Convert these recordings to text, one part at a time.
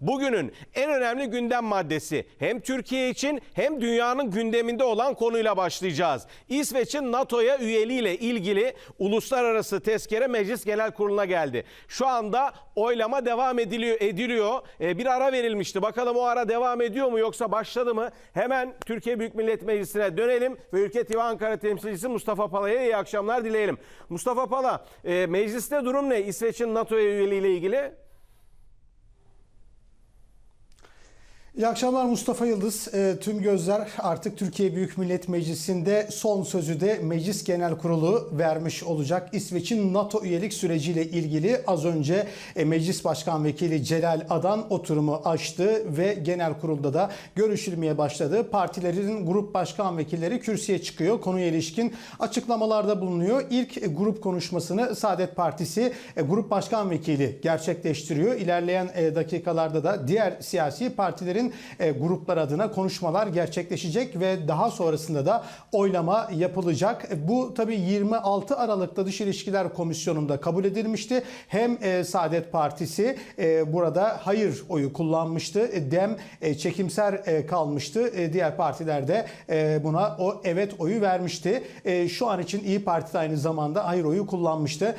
Bugünün en önemli gündem maddesi hem Türkiye için hem dünyanın gündeminde olan konuyla başlayacağız. İsveç'in NATO'ya üyeliğiyle ilgili uluslararası tezkere Meclis Genel Kurulu'na geldi. Şu anda oylama devam ediliyor. ediliyor. Ee, bir ara verilmişti. Bakalım o ara devam ediyor mu yoksa başladı mı? Hemen Türkiye Büyük Millet Meclisi'ne dönelim ve Ülke TV Ankara temsilcisi Mustafa Pala'ya iyi akşamlar dileyelim. Mustafa Pala, e, mecliste durum ne? İsveç'in NATO'ya üyeliğiyle ilgili? İyi akşamlar Mustafa Yıldız. E, tüm gözler artık Türkiye Büyük Millet Meclisi'nde son sözü de Meclis Genel Kurulu vermiş olacak. İsveç'in NATO üyelik süreciyle ilgili az önce e, Meclis Başkan Vekili Celal Adan oturumu açtı ve genel kurulda da görüşülmeye başladı. Partilerin grup başkan vekilleri kürsüye çıkıyor. Konuya ilişkin açıklamalarda bulunuyor. İlk e, grup konuşmasını Saadet Partisi e, grup başkan vekili gerçekleştiriyor. İlerleyen e, dakikalarda da diğer siyasi partilerin e, gruplar adına konuşmalar gerçekleşecek ve daha sonrasında da oylama yapılacak. Bu tabii 26 Aralık'ta Dış İlişkiler Komisyonu'nda kabul edilmişti. Hem e, Saadet Partisi e, burada hayır oyu kullanmıştı. Dem e, çekimser kalmıştı. Diğer partiler de buna o evet oyu vermişti. Şu an için İyi Parti de aynı zamanda hayır oyu kullanmıştı.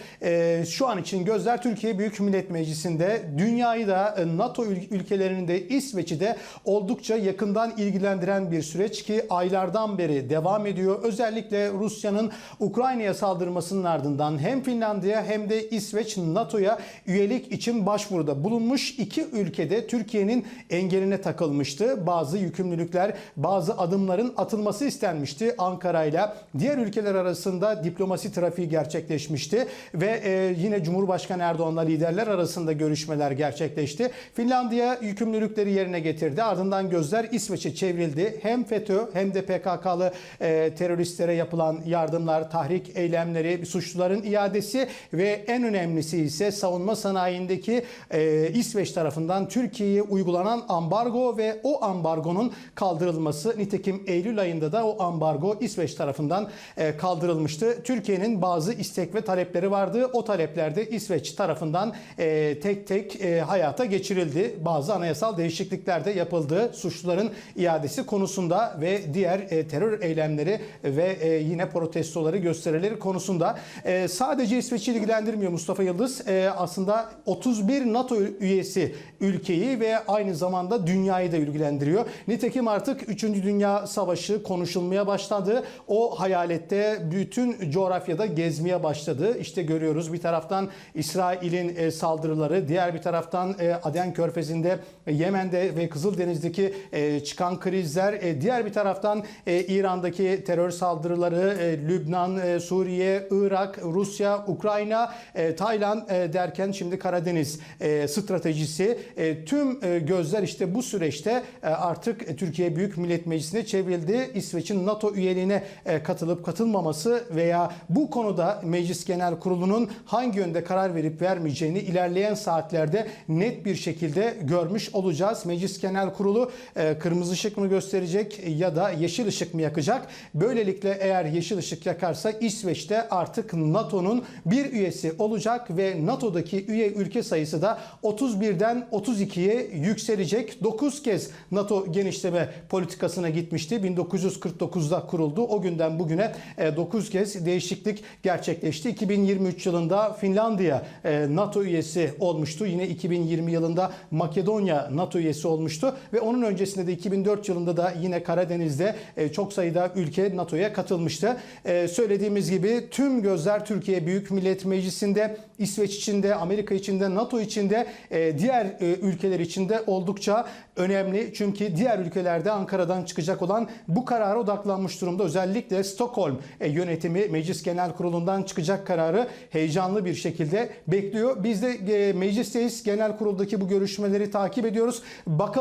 Şu an için gözler Türkiye Büyük Millet Meclisi'nde dünyayı da NATO ül- ülkelerini de İsveç'i de oldukça yakından ilgilendiren bir süreç ki aylardan beri devam ediyor. Özellikle Rusya'nın Ukrayna'ya saldırmasının ardından hem Finlandiya hem de İsveç NATO'ya üyelik için başvuruda bulunmuş. İki ülkede Türkiye'nin engeline takılmıştı. Bazı yükümlülükler, bazı adımların atılması istenmişti Ankara ile. Diğer ülkeler arasında diplomasi trafiği gerçekleşmişti ve e, yine Cumhurbaşkanı Erdoğan'la liderler arasında görüşmeler gerçekleşti. Finlandiya yükümlülükleri yerine getirdi. Ardından gözler İsveç'e çevrildi. Hem FETÖ hem de PKK'lı e, teröristlere yapılan yardımlar, tahrik eylemleri, suçluların iadesi ve en önemlisi ise savunma sanayindeki e, İsveç tarafından Türkiye'ye uygulanan ambargo ve o ambargonun kaldırılması. Nitekim Eylül ayında da o ambargo İsveç tarafından e, kaldırılmıştı. Türkiye'nin bazı istek ve talepleri vardı. O talepler de İsveç tarafından e, tek tek e, hayata geçirildi. Bazı anayasal değişiklikler de yapıldı. Suçluların iadesi konusunda ve diğer e, terör eylemleri ve e, yine protestoları gösterileri konusunda E, sadece İsveç'i ilgilendirmiyor Mustafa Yıldız. Aslında 31 NATO üyesi ülkeyi ve aynı zamanda dünyayı da ilgilendiriyor. Nitekim artık 3. Dünya Savaşı konuşulmaya başladı. O hayalette bütün coğrafyada gezmeye başladı. İşte görüyoruz bir taraftan İsrail'in saldırıları, diğer bir taraftan Aden Körfezi'nde, Yemen'de ve Kızıldeniz'deki e, çıkan krizler, e, diğer bir taraftan e, İran'daki terör saldırıları, e, Lübnan, e, Suriye, Irak, Rusya, Ukrayna, e, Tayland e, derken şimdi Karadeniz e, stratejisi. E, tüm e, gözler işte bu süreçte e, artık Türkiye Büyük Millet Meclisi'ne çevrildi. İsveç'in NATO üyeliğine e, katılıp katılmaması veya bu konuda Meclis Genel Kurulu'nun hangi yönde karar verip vermeyeceğini ilerleyen saatlerde net bir şekilde görmüş olacağız. Meclis Genel Kurulu e, kırmızı ışık mı gösterecek ya da yeşil ışık mı yakacak? Böylelikle eğer yeşil ışık yakarsa İsveç'te artık NATO'nun bir üyesi olacak ve NATO'daki üye ülke sayısı da 31'den 32'ye yükselecek. 9 kez NATO genişleme politikasına gitmişti. 1949'da kuruldu. O günden bugüne 9 kez değişiklik gerçekleşti. 2023 yılında Finlandiya e, NATO üyesi olmuştu. Yine 2020 yılında Makedonya NATO üyesi olmuştu ve onun öncesinde de 2004 yılında da yine Karadeniz'de e, çok sayıda ülke NATO'ya katılmıştı. E, Söylediğimiz gibi tüm gözler Türkiye Büyük Millet Meclisi'nde, İsveç içinde, Amerika içinde, NATO içinde, e, diğer ülkeler içinde oldukça önemli. Çünkü diğer ülkelerde Ankara'dan çıkacak olan bu karara odaklanmış durumda. Özellikle Stockholm yönetimi Meclis Genel Kurulu'ndan çıkacak kararı heyecanlı bir şekilde bekliyor. Biz de meclisteyiz. Genel kuruldaki bu görüşmeleri takip ediyoruz.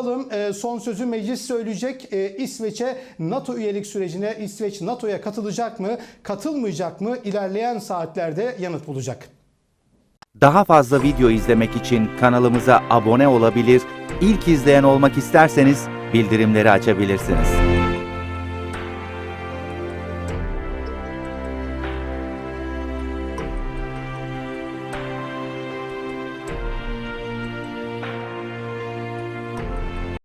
Bakalım e, son sözü meclis söyleyecek. E, İsveç'e NATO üyelik sürecine İsveç NATO'ya katılacak mı, katılmayacak mı? İlerleyen saatlerde yanıt bulacak. Daha fazla video izlemek için kanalımıza abone olabilir, ilk izleyen olmak isterseniz bildirimleri açabilirsiniz.